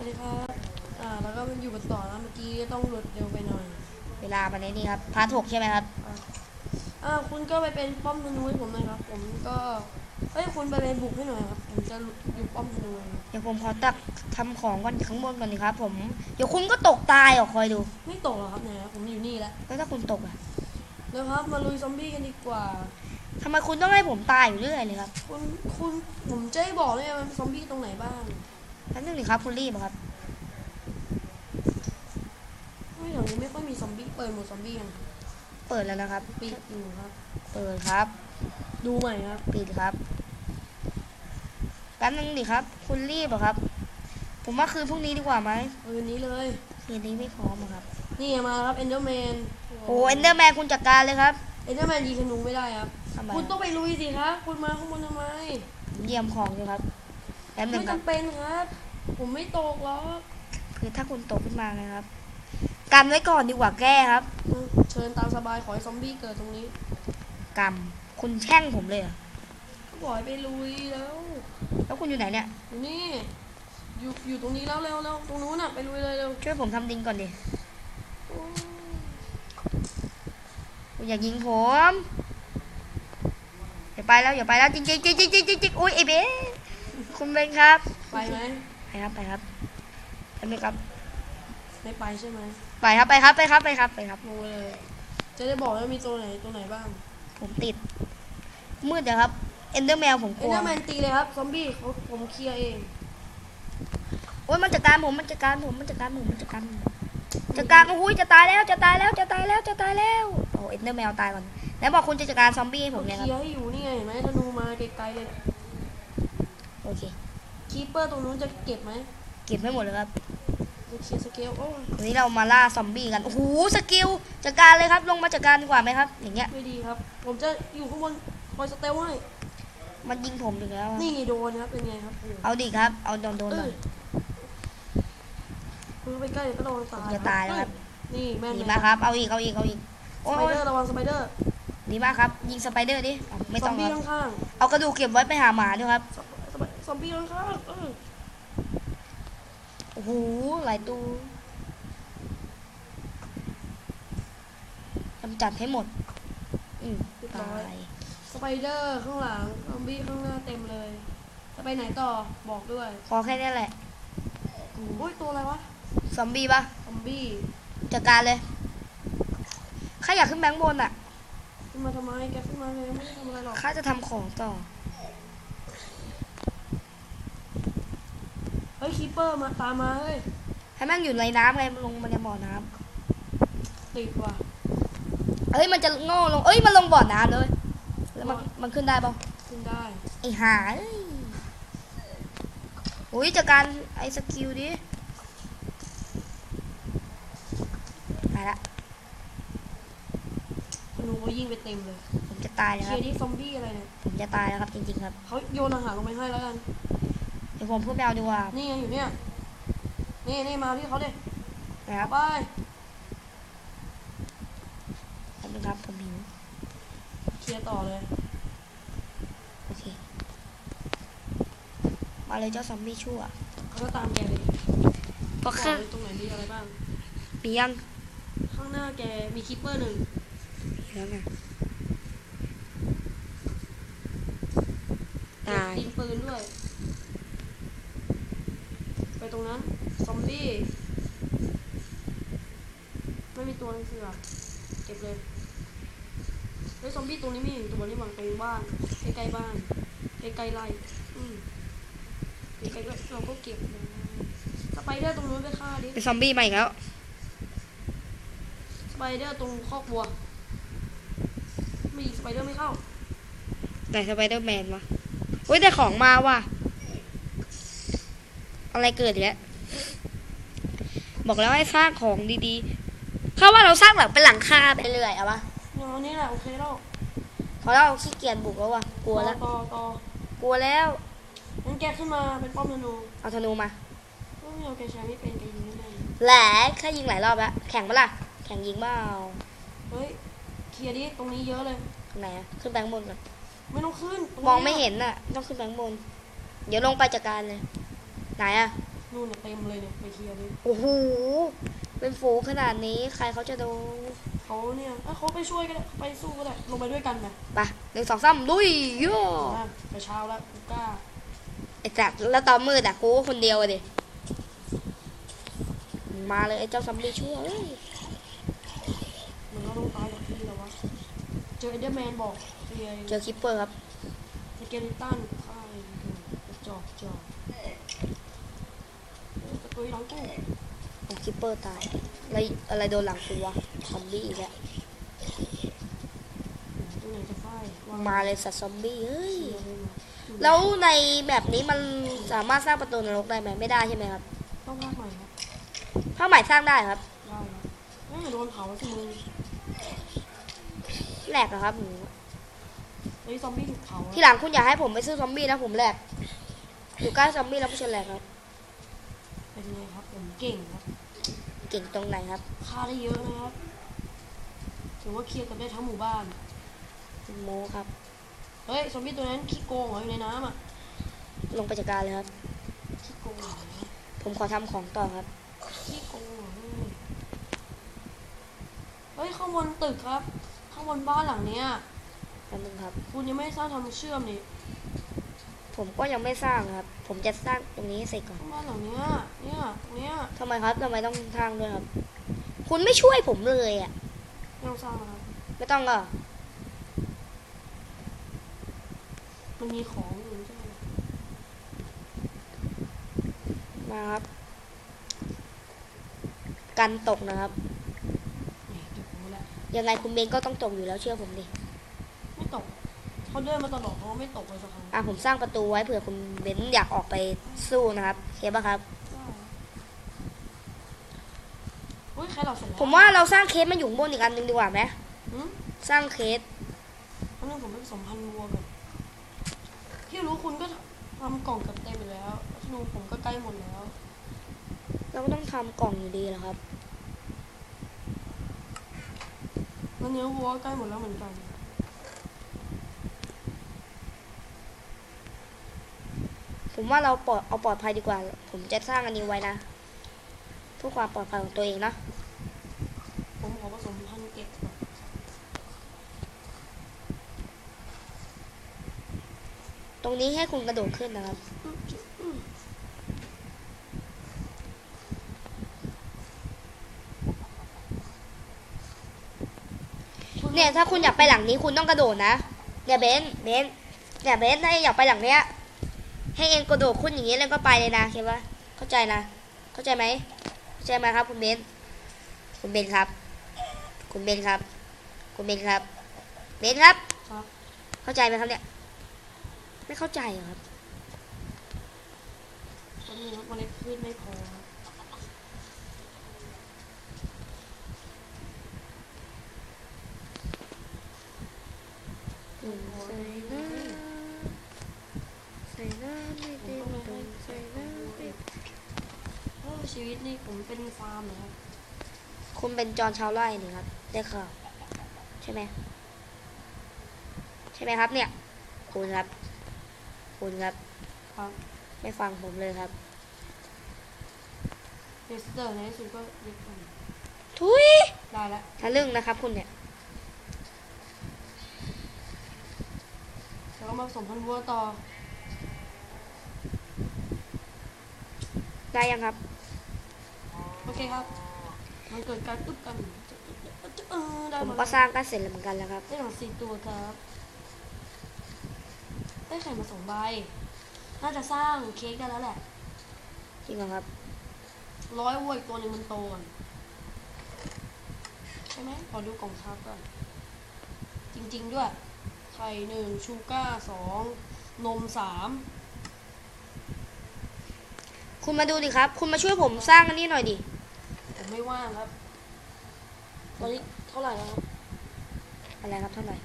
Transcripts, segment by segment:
วัสดีครับอ่าแล้วก็มันอยู่กันต่อนะเมื่อกี้ต้องหลุดเร็วไปหน่อยเวลามันในนี่ครับพาร์ทหกใช่ไหมครับ อ่าอ่าคุณก็ไปเป็นป้อมธนูให้ผมหน่อยครับ ผมก็เฮ้ยคุณไปเป็นบุกให้หน่อยครับผมจะอยู่ป้อมธนูเดี๋ยวผมขอตักทำของก่อนข้างบนก่อนดีครับ ผม เดี๋ยวคุณก็ตกตายอะคอยดู ไม่ตกหรอกครับเนี่ยผมอยู่นี่แล้วแล้วถ้าคุณตกอะเดี๋ยวครับมาลุยซอมบี้กันดีกว่า ทำไมคุณต้องให้ผมตายอยู่เรื่อยเลยครับ คุณคุณผมจะให้บอกเลยว่ามันซอมบี้ตรงไหนบ้าง นั่นนึงดิครับคุณรีบอะครับไม่แถวนี้ไม่ค่อยมีซอมบี้เปิดหมดซอมบี้กันเปิดแล้วนะครับ ปิดอยู่ครับ เปิดครับ ดูใหม่ครับ ปิดครับแป๊บนึงดิครับ คุณรีบเหรอครับ ผมว่าคืนพรุ่งนี้ดีกว่าไหมคืนนี้เลยคืนนี้ไม่พร้อมอะครับ นี่มาครับเอนเดอร์แมนโอ้เอนเดอร์แมนคุณจัดการเลยครับเอนเดอร์แมนยิงธนูไม่ได้ครับ ทำไมคุณต้องไปลุยสิครับ คุณมาข้างบนทำไม เยี่ยมของอยู่ครับแป๊บนึไม่งครับจำเป็นครับ ผมไม่ตกหรอกคือถ้าคุณตกขึ้นมาไงครับกันไว้ก่อนดีกว่าแก้ครับอืมเชิญตามสบายขอให้ซอมบี้เกิดตรงนี้ กรรมคุณแช่งผมเลยเหรอก็บอกให้ไปลุยแล้ว แล้วคุณอยู่ไหนเนี่ยอยู่นี่ อยู่อยู่ตรงนี้แล้วเร็วเร็วตรงนู้นน่ะไปลุยเลยเร็วช่วยผมทำดินก่อนดิโอ้ยคุณอย่ายิงผมอย่าไปแล้วอย่าไปแล้วจริงจริงจริงจริงจริงจริงจริงอุ้ยไอเบ๊ คุณเบนครับ ไปไหมไปครับไปครับไปไหมครับ ไม่ไปใช่ไหมไปครับไปครับไปครับไปครับไปครับลงเลย จะได้บอกว่ามีตัวไหนตัวไหนบ้างผมติด มืดนะครับ เอนเดอร์แมวผมกเอนลัวเดอร์แมนตีเลยครับ ซอมบี้เขาผมเคลียร์เองโอ้ยมันจัดการผมมันจัดการผมมันจัดการผมมันจัดการผมจัดการโอ้ยจะตายแล้วจะตายแล้วจะตายแล้วจะตายแล้วโอ้เอนเดอร์แมวตายก่อนแล้วบอกคุณจะจัดการซอมบี้ให้ผมเคเนี่ยครัลีบยร์ให้อยู่นี่ไงเห็นไหมธนูมาไกลๆเลยโอเค คีปเปอร์ตรงนู้นจะเก็บไหมเก็บให้หมดเลยครับจะเคลียร์สเกลโอ้ยวันนี้เรามาล่าซอมบี้กันโอ้โหสกิลจัดการเลยครับลงมาจัดการดีกว่าไหมครับ อย่างเงี้ยไม่ดีครับ ผมจะอยู่ข้างบนคอยสเตลให้มันยิงผมอีกแล้วอะนี่โดนครับเป็นไงครับโอ้โหเอาดิครับ เอาโดนโดนเอหน่ออยคุณไปใกล้เดี๋ยวก็โดนตายจะตายแล้วครับ เอ้ยนี่แม่นดีไหมมากครับ เอาอีกเอาอีกเอาอีกสโอ้ยไปเดอร์ระวังสไปเดอร์ดีมากครับ ยิงสไปเดอร์ดิเอาไม่ซต้ออมงบี้ครับข้างเอากระดูกเก็บไว้ไปหาหมาด้วยครับๆ ซอมซอมซอมบี้ข้างๆเออโอ้โหหลายตัวกำจัดให้หมด อืมตายสไปเดอร์ข้างหลังซอมบี้ข้างหน้าเต็มเลยจะไปไหนต่อบอกด้วยพอแค่นี้แหละอุ้ยตัวอะไรวะซอมบี้ปะซอมบี้จัดการเลยข้าอยากขึ้นแบงค์บนอะขึ้นมาทำไมแกขึ้นมาเลยไม่ได้ทำอะไรหรอกข้าจะทำของต่อ เฮ้ย คีปเปอร์มาตามมาเฮ้ยให้แม่งอยู่ในน้ำไงลงมาในบ่อน้ติดว่ะำเอ้ยมันจะโง่ลงเอ้ยมันลงบ่อน้ำเลยแล้วมันมันขึ้นได้ปะขึ้นได้ไอ้ห่าเอ้ยโอ้ยจากการไอ้สกิลดิตายละธนูก็ยิงไปเต็มเลยผมจะตายแล้วเคคลีรัยบร์ที่ซอมบี้อะไรเนี่ยผมจะตายแล้วครับจริงๆครับเขาโยนอาหารลงไปให้แล้วกันเดี๋ยวผมพูดแมวดีกว่านี่ไงอยู่เนี่ย นี่นี่มาที่เขาเลยนะครับไปขอบคุณครับผมหิวเคลียร์ต่อเลย โอเค มาเลยเจ้าซอมบี้ชั่วเขาก็ตามแกเลยก็บอกแค่เลยตรงไหนมีอะไรบ้าง มียัง ข้างหน้าแกมีคิปเปอร์หนึ่งมีแล้วไงตายยิงปืนด้วยไป ตรงนั้น ซอมบี้ ไม่มีตัวหนังสืออะเก็บเลยเฮ้ยซอมบี้ตรงนี้มีหนึ่งตัวนี่หวังตรงบ้านใกล้ๆบ้านใกล้ๆไร่อืมใกล้ๆก็เราก็เก็บเลยสไปเดอร์ตรงนู้นไปฆ่าดิเป็นซอมบี้มาอีกแล้วสไปเดอร์ตรงคอกวัวไม่สไปเดอร์ไม่เข้า แต่สไปเดอร์แมนวะเฮ้ยแต่ของมาว่ะ อะไรเกิดอีกแล้วบอกแล้วให้สร้างของดีๆเขาว่าเราสร้างแบบเป็นหลังคาไปเรื่อยเอาปะอ๋อนี่แหละโอเคแล้วเพราะเราขี้เกียจบุกแล้วว่ะกลัวแล้วต่อต่อกลัวแล้วงั้นแกขึ้นมาเป็นป้อมธนูเอาธนูมาไม่เอาแกใช้ไม่เป็นแกยิงไม่ได้แหละแค่ยิงหลายรอบแล้วแข่งปะล่ะแข่งยิงเปล่าเฮ้ยเคลียร์ดิตรงนี้เยอะเลยตรงไหนอะขึ้นแบงค์บนก่อนไม่ต้องขึ้นตรมองไม่เห็นน่ะต้องขึ้นแบงค์บน เดี๋ยวลงไปจัดการเลย ไหนอะนู่นน่ะเต็มเลยเนี่ยไปเคลียร์เลยโอ้โหเป็นฝูงขนาดนี้ใครเขาจะดูเขาเนี่ยเอ้ยเขาไปช่วยก็ได้ไปสู้ก็ได้ลงไปด้วยกันไหมไปหนึ่งสองสามลุยโย่อะไปเช้าแล้วกูกล้าไอ้จัดแล้วตอนมืดอะกูก็คนเดียวอะดิมาเลยไอ้เจ้าซัมบี้ชั่วเอ้ยมันก็ต้องตายกับพี่แล้ววะเจอเอเดอร์แมนบอกเคลียร์เจอคิปเปอร์ครับสเกลิตันฆ่าเองกระจอกจอกเอ้ยตะกุ ยหลังกูผมคิปเปอร์ตายแล้วอะไรโดนหลังกูวะซอมบี้อีกแล้วตรงไหนจะฝ้ายวางมาเลยสัตว์ซอมบี้เฮ้ยเคลียร์เลยนะแล้วในแบบนี้มันสามารถสร้างประตูนรกได้ไหมไม่ได้ใช่ไหมครับต้องลากใหม่ครับผ้าใหม่สร้างได้ครับได้ครับไม่โดนเผาสิมึงแหลกเหรอครับหนูเฮ้ยซอมบี้ถูกเผาทีหลังคุณอยากให้ผมไปซื้อซอมบี้นะผมแหลกอยู่ใกล้ซอมบี้แล้วไม่ใช่แหลกครับ เป็นไงครับผมเก่งครับ เก่งตรงไหนครับฆ่าได้เยอะนะครับถือว่าเคลียร์กันได้ทั้งหมู่บ้าน โมครับ เฮ้ยซอมบี้ตัวนั้นขี้โกงเหรออยู่ในน้ำอะลงไปจัดการเลยครับ ขี้โกงเหรอผมขอทำของต่อครับ ขี้โกงเหรอเฮ้ยข้างบนตึกครับ ข้างบนบ้านหลังเนี้ย แป๊บนึงครับ คุณยังไม่สร้างทำเชื่อมนี่ ผมก็ยังไม่สร้างครับ ผมจะสร้างตรงนี้ให้เสร็จก่อนข้างบ้านหลังเนี้ยเนี่ยตรงเนี้ยทำไมครับทำไมต้องสร้างด้วยครับ คุณไม่ช่วยผมเลยอะไม่ต้องสร้างนะครับไม่ต้องเหรอมันมีของอยู่ใช่ไหมมาครับ กันตกนะครับเนี่ยเก็บของแล้วยังไงคุณเบนก็ต้องตกอยู่แล้วเชื่อผมดิไม่ตก เขาเดินมาตลอดเขาไม่ตกเลยสักครั้งอะผมสร้างประตูไว้เผื่อคุณเบนอยากออกไปสู้นะครับโอเคปะครับได้อุ้ยใครหลอกเสร็จแล้วผมว่าเราสร้างเคสมาอยู่ข้างบนอีกอันหนึ่งดีกว่าไหมหืมสร้างเคสอันนึงผมเป็นสมพันธ์วัวกันที่รู้คุณก็ทำกล่องกับเต็มไปแล้วธนูผมก็ใกล้หมดแล้ว เราก็ต้องทำกล่องอยู่ดีแหละครับ แล้วเนื้อวัวก็ใกล้หมดแล้วเหมือนกัน ผมว่าเราปลอดเอาปลอดภัยดีกว่า ผมจะสร้างอันนี้ไว้นะเพื่อความปลอดภัยของตัวเองนะผมขอผสมพันธุ์เก็บก่อนตรงนี้ให้คุณกระโดดขึ้นนะครับ เนี่ยถ้าคุณอยากไปหลังนี้คุณต้องกระโดดนะ เนี่ยเบนซ์เบนซ์เนี่ยเบนซ์ถ้าอยากไปหลังเนี้ย ให้เองกระโดดขึ้นอย่างนี้แล้วก็ไปเลยนะเข้าปะเข้าใจนะ เข้าใจไหมเข้าใจไหมครับ คุณเบนซ์คุณเบนซ์ครับ คุณเบนซ์ครับ คุณเบนซ์ครับ เบนซ์ครับครับ เข้าใจไหมครับเนี่ย ไม่เข้าใจเหรอครับตอนนี้ครับเมล็ดพืชไม่พอครับใส่น้ำใส่น้ำไม่เต็มตุ่มใส่น้ำไม่เต็มเออชีวิตนี่ผมเป็นฟาร์มเหรอครับคุณเป็นจอนชาวไร่นี่ครับ ได้ข่าวใช่ไหมใช่ไหมครับ เนี่ย คุณครับ คุณครับ ครับไม่ฟังผมเลยครับเดสเตอร์ในที่สุดก็เด็กกันทุยได้แล้วทะลึ่งนะครับ คุณเนี่ยแล้วก็มาผสมพันธุ์วัวต่อ ได้ยังครับ โอเคครับ มันเกิดการตึ๊บกันเออได้ผมมก็สร้างก็เสร็จแล้วเหมือนกันแล้วครับ ได้หมาสี่ตัวครับ ได้ไข่มาสองใบ น่าจะสร้างเค้กได้แล้วแหละ จริงเหรอครับ ร้อยวัวอีกตัวหนึ่งมันโตก่อนใช่ไหมขอดูกล่องทับก่อน จริง ๆ ด้วย ไข่หนึ่งชูก้าสองนมสาม คุณมาดูดิครับ คุณมาช่วยผมสร้างอันนี้หน่อยดิ ผมไม่ว่างครับ ตอนนี้เท่าไหร่แล้วครับ อะไรครับเท่าไหร่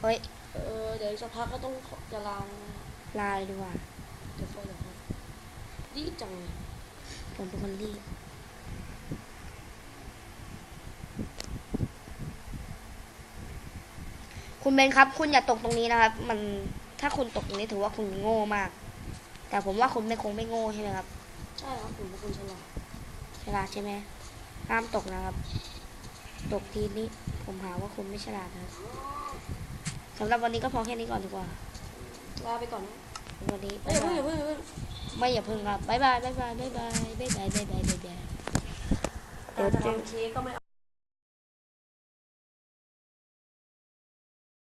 เฮ้ย เออเดี๋ยวอีกสักพักก็ต้องจะลางลาเลยดีกว่าเดี๋ยวค่อยเดี๋ยวค่อยรีบจังเลยผมเป็นคนรีบ คุณเบนครับ คุณอย่าตกตรงนี้นะครับ มันถ้าคุณตกตรงนี้ถือว่าคุณโง่มาก แต่ผมว่าคุณไม่คงไม่โง่ใช่ไหมครับ ใช่ครับผมเป็นคนฉลาดฉลาดใช่ไหมห้ามตกนะครับ ตกทีนี้ผมหาว่าคุณไม่ฉลาดนะครับสำหรับวันนี้ก็พอแค่นี้ก่อนดีกว่า ลาไปก่อนนะวันนี้เอ้ยอย่าเพิ่งอย่าเพิ่งอย่าเพิ่งไม่อย่าพึ่งครับบ๊ายบายบ๊ายบายบ๊ายบายบ๊ายบายบ๊ายบายบ๊ายบายเดี๋ยวแต่เจอ ทำเค้กก็ไม่